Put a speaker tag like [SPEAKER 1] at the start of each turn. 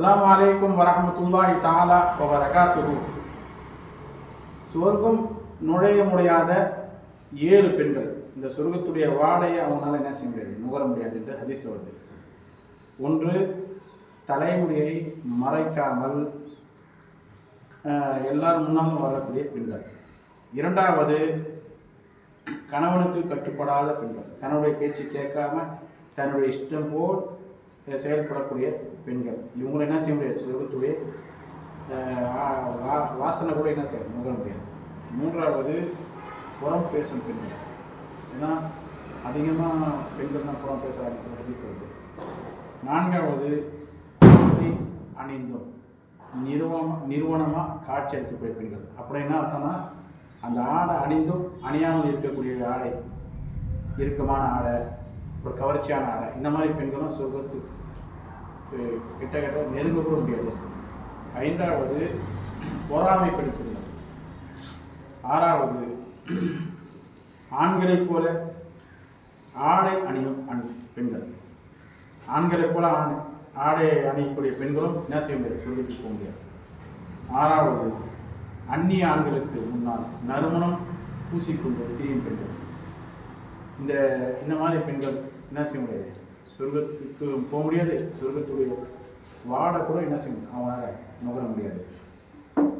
[SPEAKER 1] அலாம் வலைக்கும் வரஹ்மத்துல்லாஹி தாலா வ பரகாத்துஹு சொர்க்கம் நுழைய முடியாத ஏழு பெண்கள் இந்த சொர்க்கத்துடைய வாடையை அவனால் என்ன செய்ய முடியாது? நுகர முடியாது என்று ஹதீஸ்ல வருது. ஒன்று தலைமுடியை மறைக்காமல் ஆஹ், எல்லார் முன்னாலும் வரக்கூடிய பெண்கள். இரண்டாவது கணவனுக்கு கட்டுப்படாத பெண்கள். கணவனுடைய பேச்சு கேட்காம தன்னுடைய இஷ்டம் போல் செயல்படக்கூடிய பெண்கள். இவங்களை என்ன செய்ய முடியாது? சொர்க்கத்துடைய வா- வாசனை கூட என்ன செய்ய நுகர முடியாது. மூன்றாவது புறம் பேசும் பெண்கள். ஏன்னா அதிகமாக பெண்கள் தான் புறம் பேச ஹதீஸ் நான்காவது அணிந்தோம். அணிந்தும் நிறுவனமாக காட்சி அளிக்கக்கூடிய பெண்கள். அப்படி என்ன அர்த்தம்னா அந்த ஆடை அணிந்தும் அணியாமல் இருக்கக்கூடிய ஆடை இறுக்கமான ஆடை கவர்ச்சியான ஆடை. இந்த மாதிரி பெண்களும் சொர்க்கத்துக்கு அஹ், கிட்ட கிட்ட நெருங்க கூட முடியாது. ஐந்தாவது பொறாமை பெண்கள் ஆறாவது ஆண்களைப் போல ஆடை அணியும் அணி பெண்கள். ஆண்களைப் போல ஆண் ஆடை அணியக்கூடிய பெண்களும் என்ன செய்ய முடியாது? சொல்லிட்டு போக முடியாது. ஆறாவது அந்நிய ஆண்களுக்கு முன்னால் நறுமணம் பூசிக்கொண்டு திரியும் பெண்கள். இந்த இந்த மாதிரி பெண்கள் என்ன செய்ய முடியாது? சொர்க்கத்துக்கு போக முடியாது சொர்க்கத்துடைய வாடை கூட என்ன செய்ய முடியும்? அவனால் நுகர முடியாது.